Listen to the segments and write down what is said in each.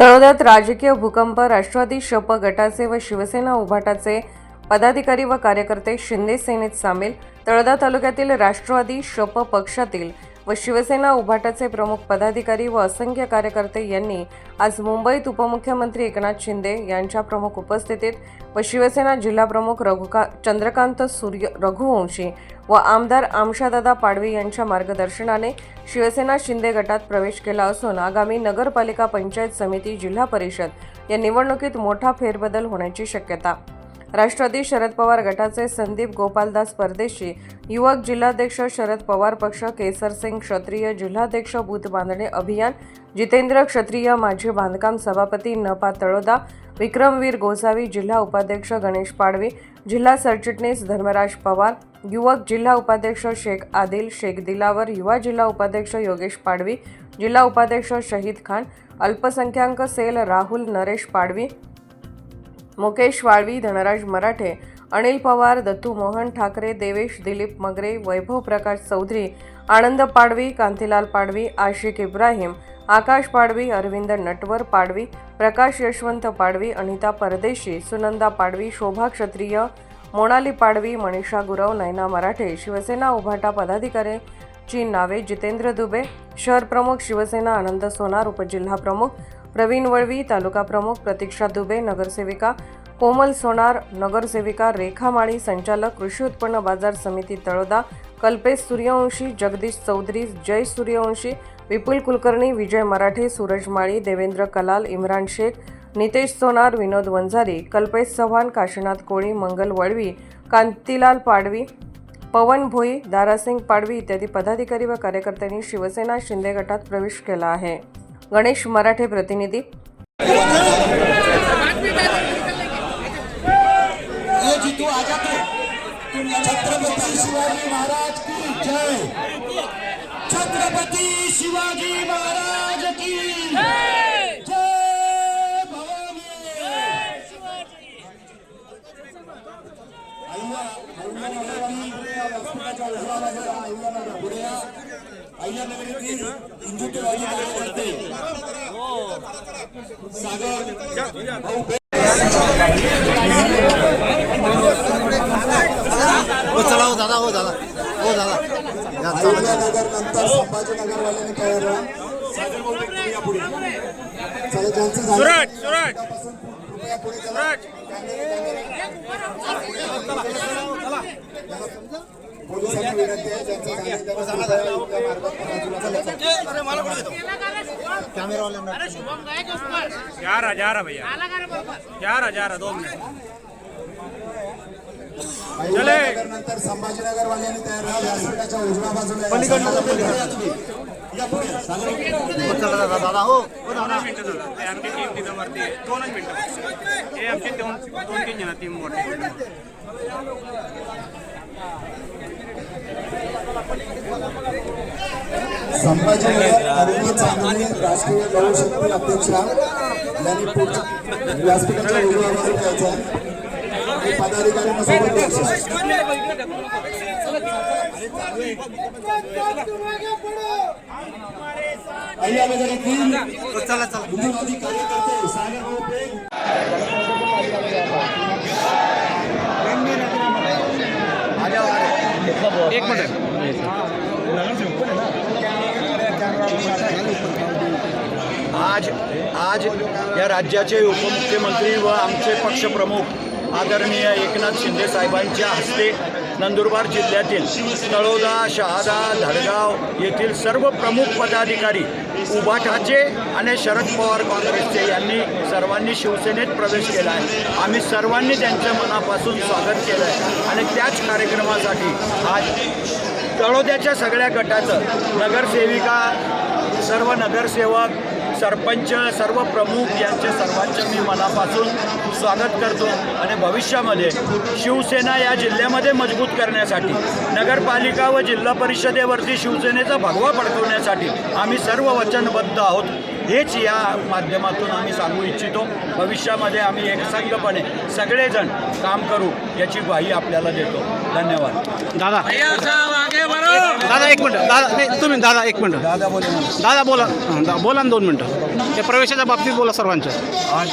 तळोद्यात राजकीय भूकंप राष्ट्रवादी शप गटाचे व शिवसेना उभाटाचे पदाधिकारी व कार्यकर्ते शिंदे सेनेत सामील. तळोदा तालुक्यातील राष्ट्रवादी शप पक्षातील व शिवसेना उभाटाचे प्रमुख पदाधिकारी व असंख्य कार्यकर्ते यांनी आज मुंबईत उपमुख्यमंत्री एकनाथ शिंदे यांच्या प्रमुख उपस्थितीत व शिवसेना जिल्हाप्रमुख रघुका चंद्रकांत सूर्य रघुवंशी व आमदार आमशादादा पाडवी यांच्या मार्गदर्शनाने शिवसेना शिंदे गटात प्रवेश केला असून आगामी नगरपालिका पंचायत समिती जिल्हा परिषद या निवडणुकीत मोठा फेरबदल होण्याची शक्यता राष्ट्रवादी शरद पवार गटाचे संदीप गोपालदास परदेशी युवक जिल्हाध्यक्ष शरद पवार पक्ष केसरसिंग क्षत्रिय जिल्हाध्यक्ष बूथ बांधणे अभियान जितेंद्र क्षत्रिय माजी बांधकाम सभापती नपा तळोदा विक्रमवीर गोसावी जिल्हा उपाध्यक्ष गणेश पाडवी जिल्हा सरचिटणीस धर्मराज पवार युवक जिल्हा उपाध्यक्ष शेख आदिल शेख दिलावर युवा जिल्हा उपाध्यक्ष योगेश पाडवी जिल्हा उपाध्यक्ष शहीद खान अल्पसंख्याक सेल राहुल नरेश पाडवी मुकेश वाळवी धनराज मराठे अनिल पवार दत्तू मोहन ठाकरे देवेश दिलीप मगरे वैभव प्रकाश चौधरी आनंद पाडवी कांतीलाल पाडवी आशिक इब्राहिम आकाश पाडवी अरविंद नटवर पाडवी प्रकाश यशवंत पाडवी अनिता परदेशी सुनंदा पाडवी शोभा क्षत्रिय मोनाली पाडवी मनीषा गुरव नैना मराठे शिवसेना उभाटा पदाधिकाऱ्यांची नावे जितेंद्र दुबे शहर प्रमुख शिवसेना आनंद सोनार उपजिल्हा प्रमुख प्रवीण वळवी तालुका प्रमुख प्रतीक्षा दुबे नगरसेविका कोमल सोनार नगरसेविका रेखा माळी संचालक कृषी उत्पन्न बाजार समिती तळोदा कल्पेश सूर्यवंशी जगदीश चौधरी जय सूर्यवंशी विपुल कुलकर्णी विजय मराठे सूरज माळी देवेंद्र कलाल इम्रान शेख नितेश सोनार विनोद वंजारी कल्पेश चव्हाण काशीनाथ कोळी मंगल वळवी कांतीलाल पाडवी पवन भोई दारासिंग पाडवी इत्यादी पदाधिकारी व कार्यकर्त्यांनी शिवसेना शिंदे गटात प्रवेश केला आहे. गणेश मराठे प्रतिनिधी छत्रपती शिवाजी महाराज की जय छत्रपती शिवाजी महाराज की जय भवानी चला हो दादा हो दादा. हो दादा. नगर नंतर संभाजीनगर वाल्याने तयार राहा सागर भाऊ तुम्ही या पुढे चला. ज्यांचं झालं पुढे चला पोलिसांना विनंती आहे ज्यांचं झालं त्यांना. कॅमेरावाल्यांना जा रहा जा रहा भैया. जा रहा जा रहा दो मिनट. नंतर संभाजीनगर वाल्याने तयार राहा व्यासपीठाच्या उजव्या बाजूला. हो चला दादा दादा हो. दोनच मिनिटं झालं. ते आमची टीम तिथं आहे. दोनच मिनिटं. हे आमची दोन दोन तीन जण टीम वरती संभाजीनगर अरुण चांगले राष्ट्रीय लोकशक्ती अध्यक्ष. यांनी पुढच्या व्यासपीठाच्या उजव्या बाजूला यायचं आहे. आणि पदाधिकाऱ्यांना सोबत द्यायचं अय्या नगरीतील चला चला. हिंदुवादी कार्यकर्ते सागर एक मिनिट. आज आज या राज्याचे उपमुख्यमंत्री व आमचे पक्षप्रमुख आदरणीय एकनाथ शिंदे साहेबांच्या हस्ते नंदुरबार जिल्ह्यातील तळोदा शहादा धडगाव येथील सर्व प्रमुख पदाधिकारी उबाठाचे आणि शरद पवार काँग्रेसचे यांनी सर्वांनी शिवसेनेत प्रवेश केला आहे. आम्ही सर्वांनी त्यांच्या मनापासून स्वागत केलं आहे. आणि त्याच कार्यक्रमासाठी आज तळोद्याच्या सगळ्या गटाचं नगरसेविका सर्व नगरसेवक सरपंच सर्व प्रमुख यांचे सर्वांचे मी मनापासून स्वागत करतो आणि भविष्यामध्ये शिवसेना या जिल्ह्यामध्ये मजबूत करण्यासाठी नगरपालिका व जिल्हा परिषदेवरती शिवसेनेचा भगवा फडकवण्यासाठी आम्ही सर्व वचनबद्ध आहोत. हेच या माध्यमातून आम्ही सांगू इच्छितो. भविष्यामध्ये आम्ही एकसंघपणे सगळेजण काम करू याची ग्वाही आपल्याला देतो. धन्यवाद. दादा. दादा एक मिनटं. दादा नाही तुम्ही दादा एक मिनटं. दादा बोले. दादा बोला. हं, दा- बोला ना दोन मिनटं. ते प्रवेशाच्या बाबतीत बोला सर्वांच्या. आज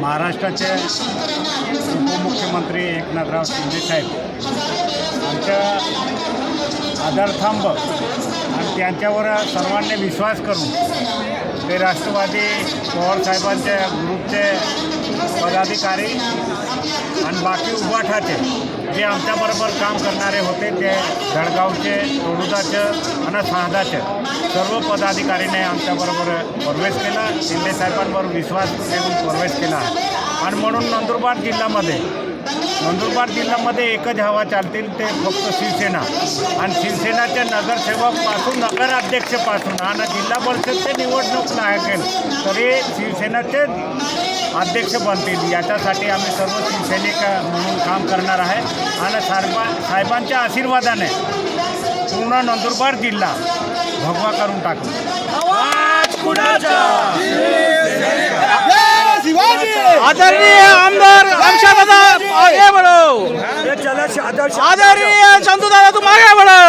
महाराष्ट्राचे उपमुख्यमंत्री एकनाथराव शिंदे साहेब आमच्या आधारथांब आणि त्यांच्यावर सर्वांनी विश्वास करून हे राष्ट्रवादी पवारसाहेबांच्या ग्रुपचे पदाधिकारी आणि बाकी उभाठाचे जे आमच्याबरोबर काम करणारे होते ते जळगावचे तोडुदाचं आणि शहादाचे सर्व पदाधिकारीने आमच्याबरोबर प्रवेश केला. शिंदे साहेबांवर विश्वास ठेवून प्रवेश केला. आणि म्हणून नंदुरबार जिल्ह्यामध्ये नंदुरबार जिल्ह्यामध्ये एकच हवा चालतील ते फक्त शिवसेना. आणि शिवसेनाचे नगरसेवकपासून नगराध्यक्षपासून आणि जिल्हा परिषदचे निवडणूक लागेल तरी शिवसेनाचे अध्यक्ष बनतील. याच्यासाठी आम्ही सर्व शिवसैनिक म्हणून काम करणार आहे. आणि साहेबा साहेबांच्या आशीर्वादाने पूर्ण नंदुरबार जिल्हा भगवा करून टाकू. आदरणीय हमशा दादा आगे बढ़ो आदरणीय चंदू दादा तुम आगे बढ़ो